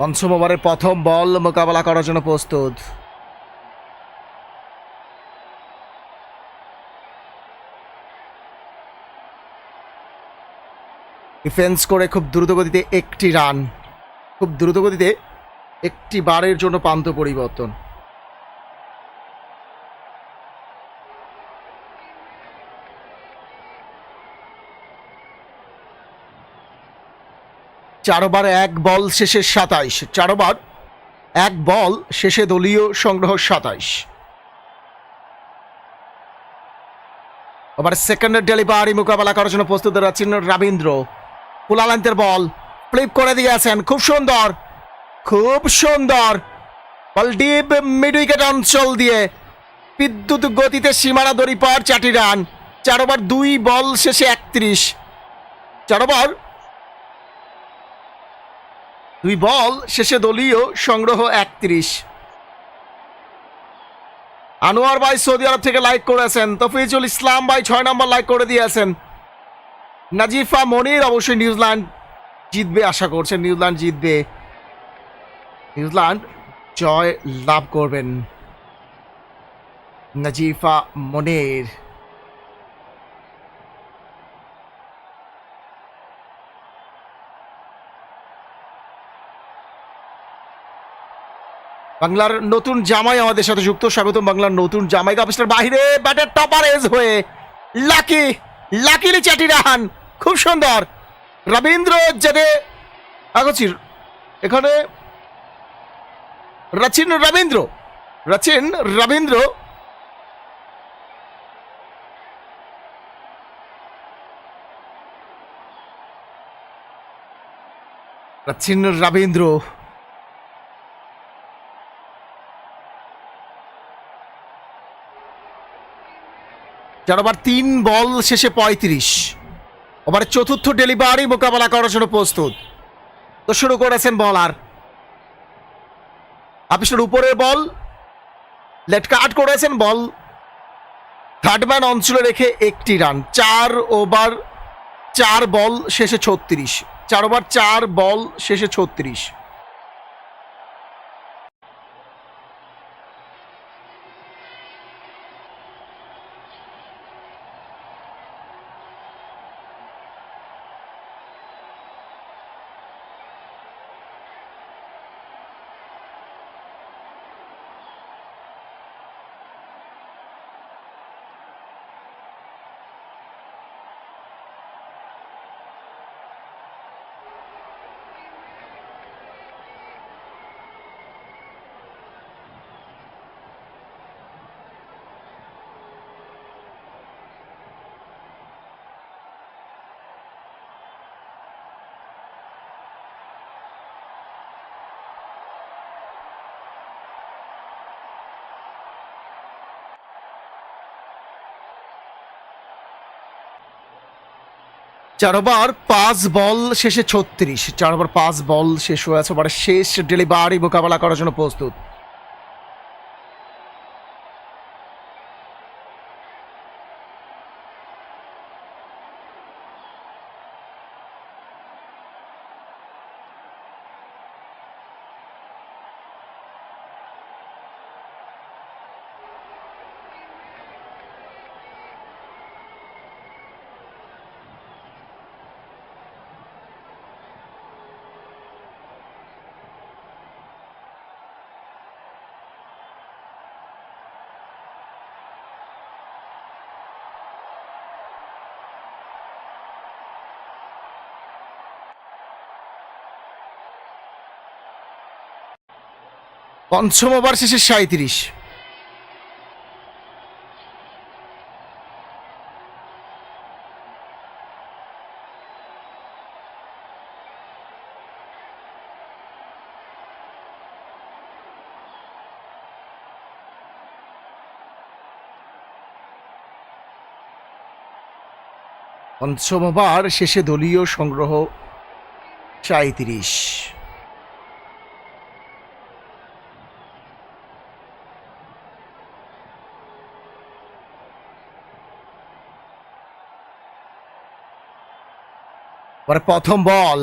পঞ্চম ওভারের প্রথম বল মোকাবেলা করার জন্য প্রস্তুত। ডিফেন্স করে খুব দ্রুতগতিতে একটি রান। খুব দ্রুতগতিতে একটি বারের জন্য প্রান্ত পরিবর্তন। চার ওভার এক বল শেষে সাতাইশ। চার ওভার এক বল শেষে দলীয় সংগ্রহ সাতাইশ। ওভার সেকেন্ডের ডেলিভারি মোকাবেলা করার জন্য প্রস্তুত রাচ্ছেন রবীন্দ্র। পুলালান্তের বল ফ্লিপ করে দিয়েছেন খুব সুন্দর খুব সুন্দর। বল ডিপ মিড উইকেট অঞ্চল দিয়ে বিদ্যুৎ গতিতে সীমানা দড়ি পার চারটি রান। চার ওভার দুই বল শেষে একত্রিশ। চার ওভার দুই বল, শেষে দলীয় সংগ্রহ একত্রিশ। আনোয়ার ভাই সৌদি আরব থেকে লাইক করেছেন। তফিজুল ইসলাম ভাই ছয় নম্বর লাইক করে দিয়েছেন। নাজিফা মনির অবশ্যই নিউজিল্যান্ড জিতবে আশা করছেন। নিউজিল্যান্ড জিতবে। নিউজিল্যান্ড জয় লাভ করবেন। নাজিফা মনির। বাংলার নতুন জামাই আমাদের সাথে যুক্ত। স্বাগতম বাংলার নতুন জামাই কাপিস্টার বাহিরে। ব্যাটার টপার এজ হয়ে লাকি লাকিলি চাটি রান খুব সুন্দর। রবীন্দ্র জেনে আগছি, এখানে রচিন রবীন্দ্র। রচিন রবীন্দ্র। রচিন রবীন্দ্র। চার ওভার তিন বল শেষে পঁয়ত্রিশ। ওভার চতুর্থ ডেলিভারি মোকাবেলা করার জন্য প্রস্তুত। তো শুরু করেছেন বলার। আপিসের উপরের বল। লেট কাট করেছেন বল। থার্ড ম্যান অঞ্চলে রেখে একটি রান। চার ওভার, চার বল শেষে ছত্রিশ। চার ওভার, চার বল শেষে ছত্রিশ। চার ওভার, পাঁচ বল শেষে ছত্রিশ। চার ওভার, পাঁচ বল শেষ হয়ে আছে। শেষ ডেলিভারি মোকাবেলা করার জন্য প্রস্তুত। পঞ্চম ওভার শেষে সাঁত্রিশ পঞ্চম ওভার শেষে দলীয় সংগ্রহ সাঁত্রিশ পরে প্রথম বল।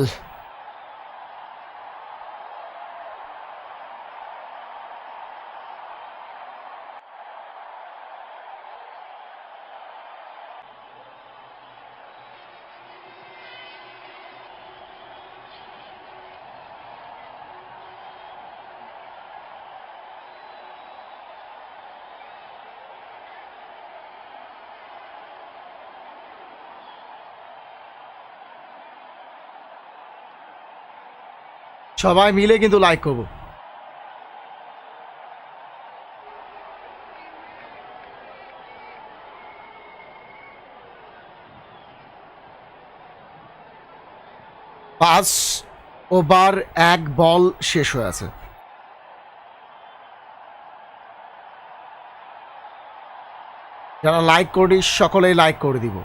সবাই মিলে কিন্তু লাইক করব। পাঁচ ওভার এক বল শেষ হয়ে আছে। যারা লাইক করি সকলেই লাইক করে দিব।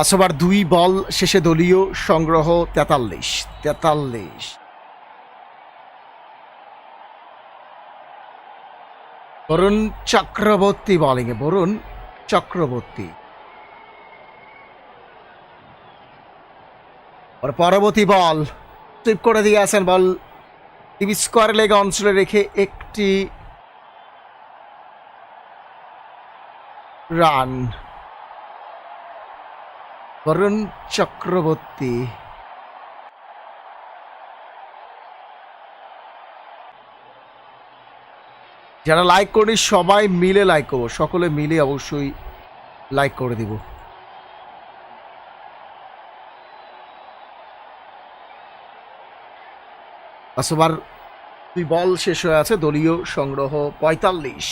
পাঁচ ওভার, দুই বল, শেষে দলীয় সংগ্রহ তেতাল্লিশ তেতাল্লিশ। বরুণ চক্রবর্তী বলিংয়ে বরুণ চক্রবর্তী। পরবর্তী বল সুইপ করে দিয়ে আসেন বল। টিভি স্কোয়ার লেগে অঞ্চলে রেখে একটি রান। বরুণ চক্রবর্তী। যারা লাইক করি, সবাই মিলে লাইক করব। সকলে মিলে অবশ্যই লাইক করে দিব। আসবার দুই বল শেষ হয়ে আছে, দলীয় সংগ্রহ পঁয়তাল্লিশ।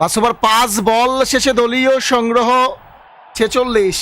পাঁচ ওভার পাঁচ বল শেষে দলীয় সংগ্রহ ছেচল্লিশ।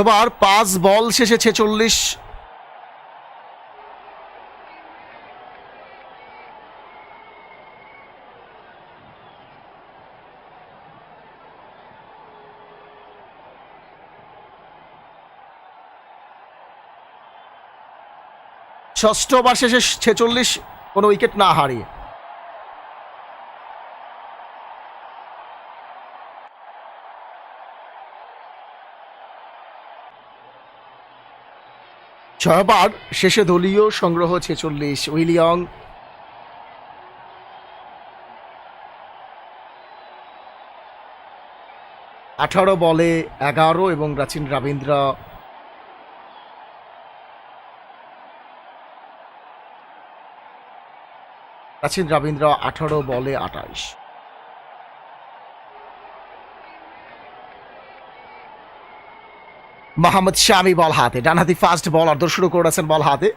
ওভার পাঁচ বল শেষে ছেচল্লিশ। ষষ্ঠ ওভার শেষে ছেচল্লিশ কোনো উইকেট না হারিয়ে। ছয়বার শেষে দলীয় সংগ্রহ ছেচল্লিশ উইলিয়ং আঠারো বলে এগারো এবং রাচিন রাবীন্দ্র। রাচিন রাবীন্দ্র আঠারো বলে আঠাইশ। মোহাম্মদ শামি বল হাতে। ডানহাতি ফাস্ট বলার শুরু করেছেন বল হাতে।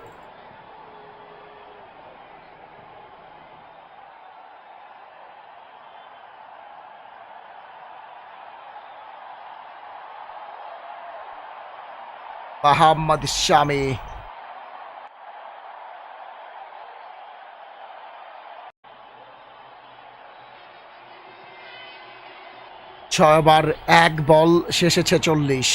মোহাম্মদ শামি। ছয়বার এক বল শেষেছে ছেচল্লিশ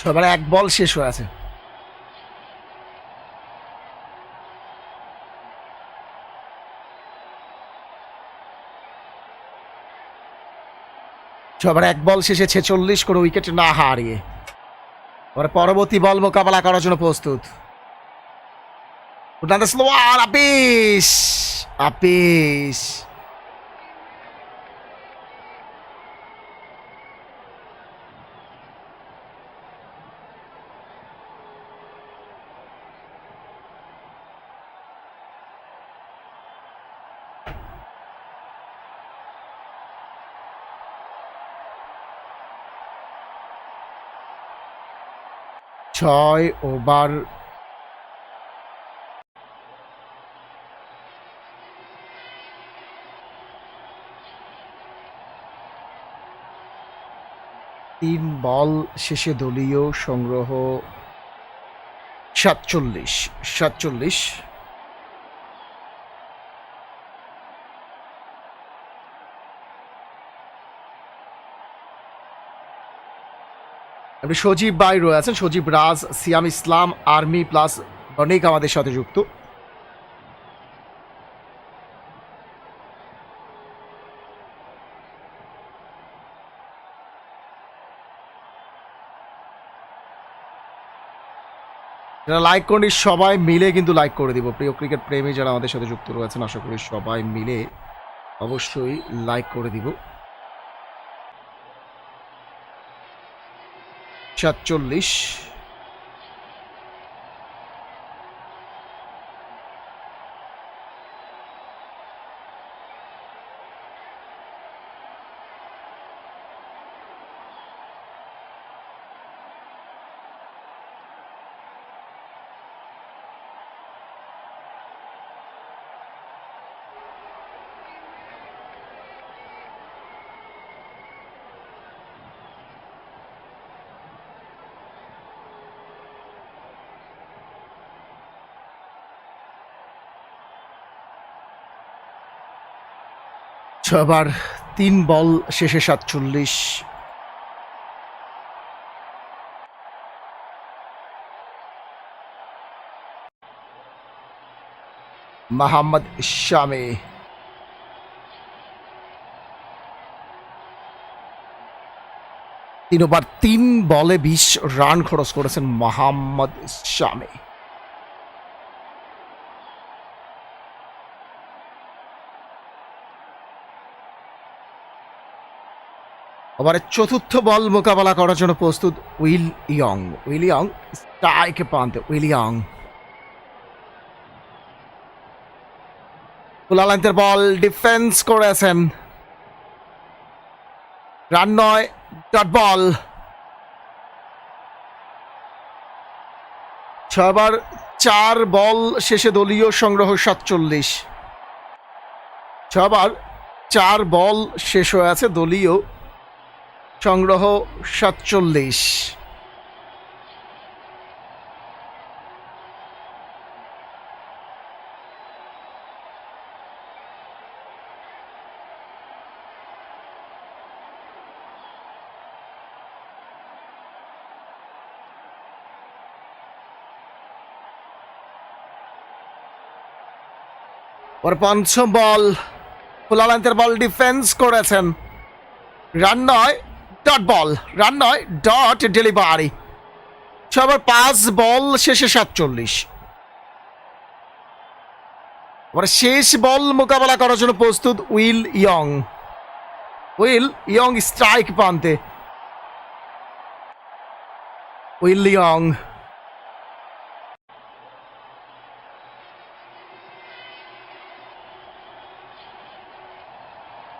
সবার এক বল শেষ হয়ে আছে। ছবার এক বল শেষে ছেচল্লিশ করে উইকেট না হারিয়ে। ওরা পরবর্তী বল মোকাবেলা করার জন্য প্রস্তুত। আপিস আপিস। ছয় ওভার। তিন বল শেষে দলীয় সংগ্রহ সাতচল্লিশ সাতচল্লিশ। আপনি সজীব ভাই রয়েছেন, সজীব রাজ, সিয়াম ইসলাম, আর্মি প্লাস অনেক আমাদের সাথে যুক্ত। যারা লাইক করেনি, সবাই মিলে কিন্তু লাইক করে দিব। প্রিয় ক্রিকেট প্রেমী যারা আমাদের সাথে যুক্ত রয়েছেন, আশা করি সবাই মিলে অবশ্যই লাইক করে দিব। সাতচল্লিশ। ছবার তিন বল শেষে সাতচল্লিশ। মাহমদ শামে তিন ওভার তিন বলে বিশ রান খরচ করেছেন মোহাম্মদ শামে ওভারের চতুর্থ বল মোকাবেলা করার জন্য প্রস্তুত উইল ইয়ং। উইল ইয়ং স্ট্রাইকে প্রান্তে উইল ইয়ং। কুলালান্তের বল, ডিফেন্স করেছেন। রান নয়, ডট বল। ছবার চার বল শেষে দলীয় সংগ্রহ সাতচল্লিশ। ছবার চার বল শেষ হয়ে আছে দলীয় সংগ্রহ সাতচল্লিশ। ওর পঞ্চম বল ফুলালান্তের বল ডিফেন্স করেছেন রান নয় ডট বল রান নয় ডট ডেলিভারি সবার পাঁচ বল, শেষে সাতচল্লিশ। এবার শেষ বল মোকাবেলা করার জন্য প্রস্তুত Will Young. Will Young strike প্রান্তে। Will Young.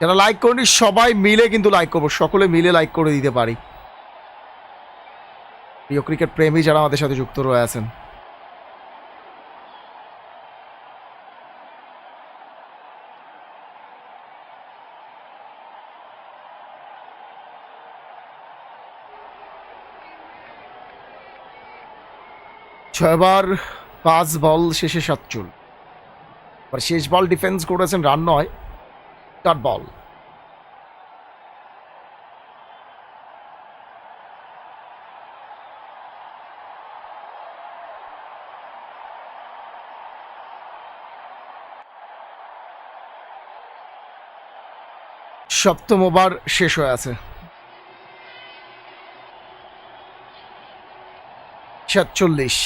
যারা লাইক করেনি, সবাই মিলে কিন্তু লাইক করব। সকলে মিলে লাইক করে দিতে পারি। প্রিয় ক্রিকেট প্রেমী যারা আমাদের সাথে যুক্ত রয়ে আছেন। ছয়বার পাঁচ বল, শেষে সাতচুল শেষ বল ডিফেন্স করেছেন রান নয়। Dot ball. সপ্তম ওভার শেষ হয়ে আছে। সাতচল্লিশ।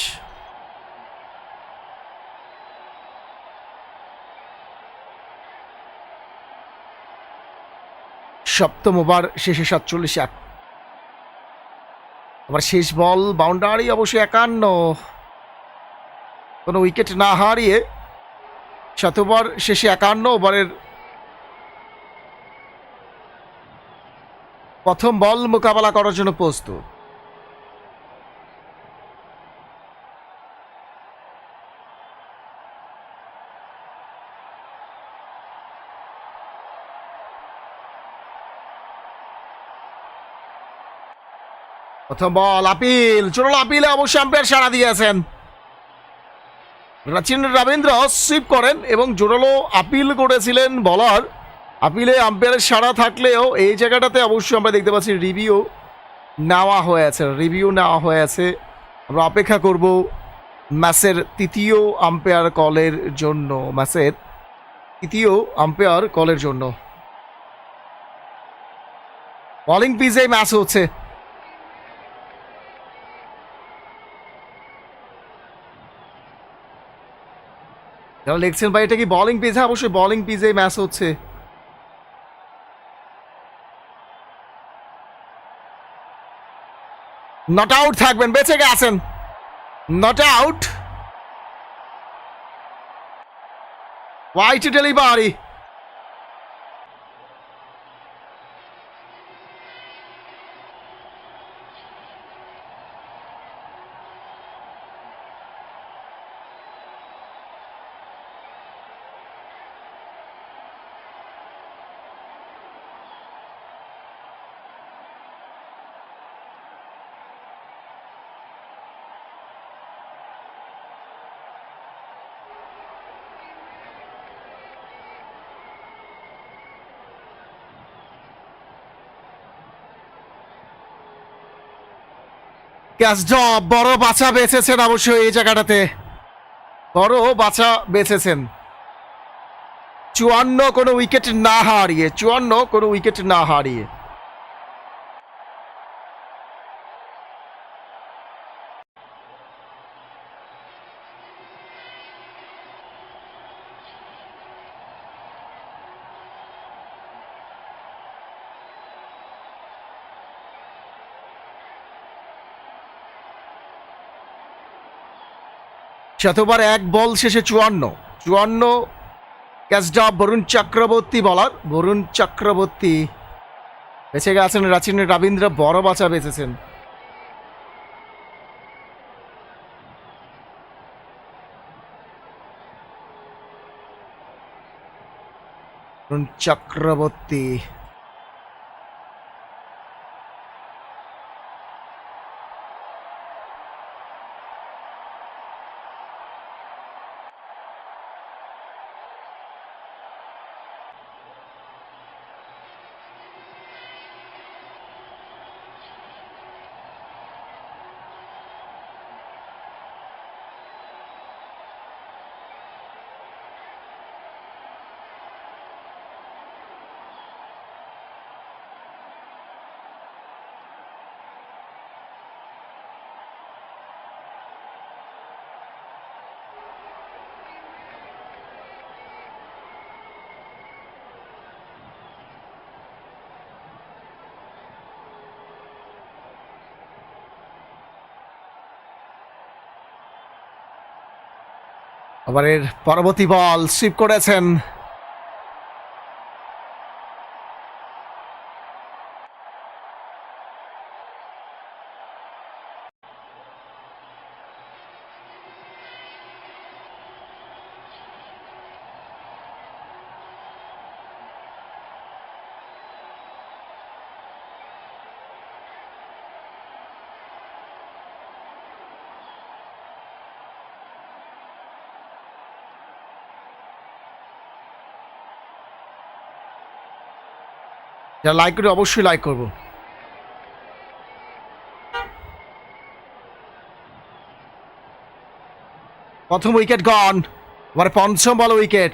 সপ্তম ওভার শেষে সাতচল্লিশ এক আবার শেষ বল বাউন্ডারি অবশ্যই একান্ন। কোনো উইকেট না হারিয়ে সাত ওভার শেষে একান্ন ওভারের প্রথম বল মোকাবেলা করার জন্য প্রস্তুত। প্রথম বল, আপিল। চোরল আপিলে অবশ্যই আম্পায়ার সাড়া দিয়েছেন। রাচিন রবীন্দ্র সুইপ করেন এবং জোরালো আপিল করেছিলেন বলার আপিলে আম্পায়ারের সাড়া থাকলেও এই জায়গাটাতে অবশ্যই আমরা দেখতে পাচ্ছি রিভিউ নেওয়া হয়েছে। রিভিউ নেওয়া হয়েছে। আমরা অপেক্ষা করব ম্যাচের তৃতীয় আম্পায়ার কলের জন্য। ম্যাচের তৃতীয় আম্পায়ার কলের জন্য। বলিং পিজে ম্যাচ হচ্ছে। যারা লিখছেন ভাই, এটা কি বোলিং পিজে অবশ্যই বলিং পিজে ম্যাচ হচ্ছে। নট আউট থাকবেন, বেঁচে গেছেন। Not out white delivery catch drop বড় বাছা বেঁচেছেন অবশ্যই এই জায়গাটাতে। বড় বাছা বেঁচেছেন। চুয়ান্ন কোনো উইকেট না হারিয়ে, চুয়ান্ন কোনো উইকেট না হারিয়ে। শতবার এক বল শেষে চুয়ান্ন। চুয়ান্ন ক্যাচডা বরুণ চক্রবর্তী বলার বরুণ চক্রবর্তী বেঁচে গেছেন রাচিন রবীন্দ্র, বড় বাঁচা বেঁচেছেন। চক্রবর্তী ওভারের পরবর্তী বল সুইপ করেছেন যারা লাইক করে অবশ্যই লাইক করব। প্রথম উইকেট গন পঞ্চম বল উইকেট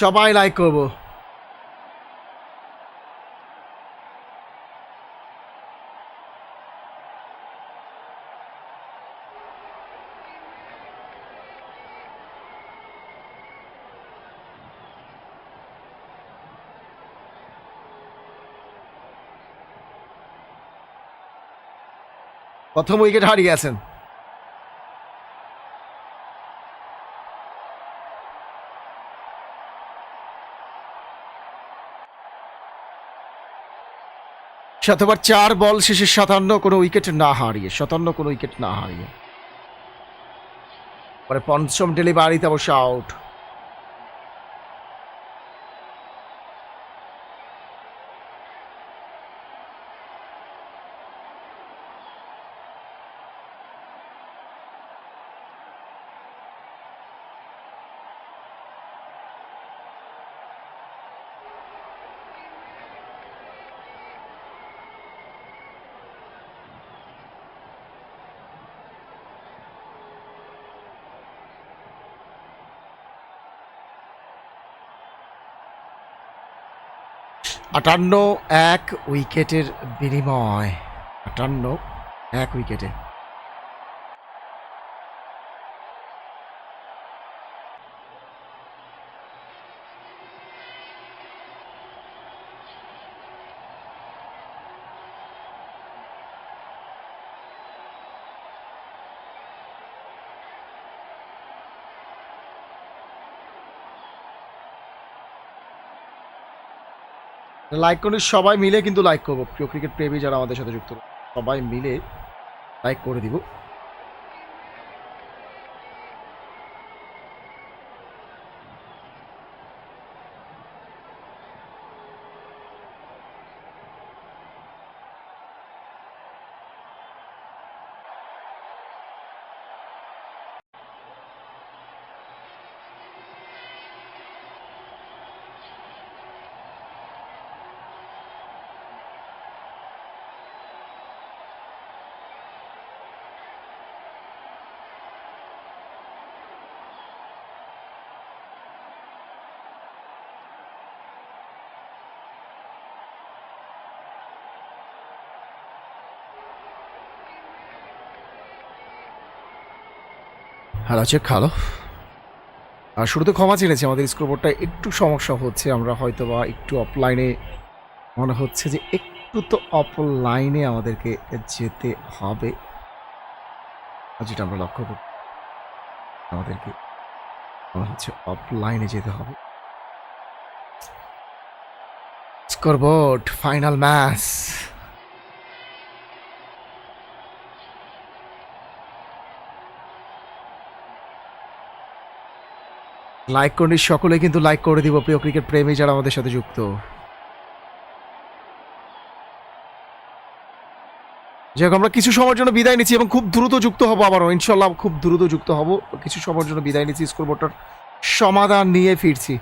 সবাই লাইক করব। প্রথম উইকেট শতবার চার বল শেষে সাতান্ন কোনো উইকেট না হারিয়ে, সাতান্ন কোনো উইকেট না হারিয়ে। পরে পঞ্চম ডেলিভারিতে অবশ্য আউট আটান্ন এক উইকেটের বিনিময়। আটান্ন এক উইকেটে। লাইক করে সবাই মিলে কিন্তু লাইক করব। প্রিয় ক্রিকেট প্রেমী যারা আমাদের সাথে যুক্ত সবাই মিলে লাইক করে দিব। হ্যালো চেক খালো। আর শুরুতে ক্ষমা চেয়েছি, আমাদের স্কোরবোর্ডটা একটু সমস্যা হচ্ছে, আমরা হয়তো বা একটু অফলাইনে মনে হচ্ছে যে একটু তো অফলাইনে আমাদেরকে যেতে হবে। যেটা আমরা লক্ষ্য করি আমাদেরকে মনে হচ্ছে অফলাইনে যেতে হবে। স্কোরবোর্ড ফাইনাল ম্যাচ লাইক করি সকলে কিন্তু লাইক করে দিব, প্রিয় ক্রিকেট প্রেমী যারা আমাদের সাথে যুক্ত। যাই আমরা কিছু সময়ের জন্য বিদায় নিচ্ছি এবং খুব দ্রুত যুক্ত হব আবারও। ইনশাল্লাহ খুব দ্রুত যুক্ত হব। কিছু সময়ের জন্য বিদায় নিচ্ছি স্কোরবোর্ডটার সমাধান নিয়ে ফিরছি।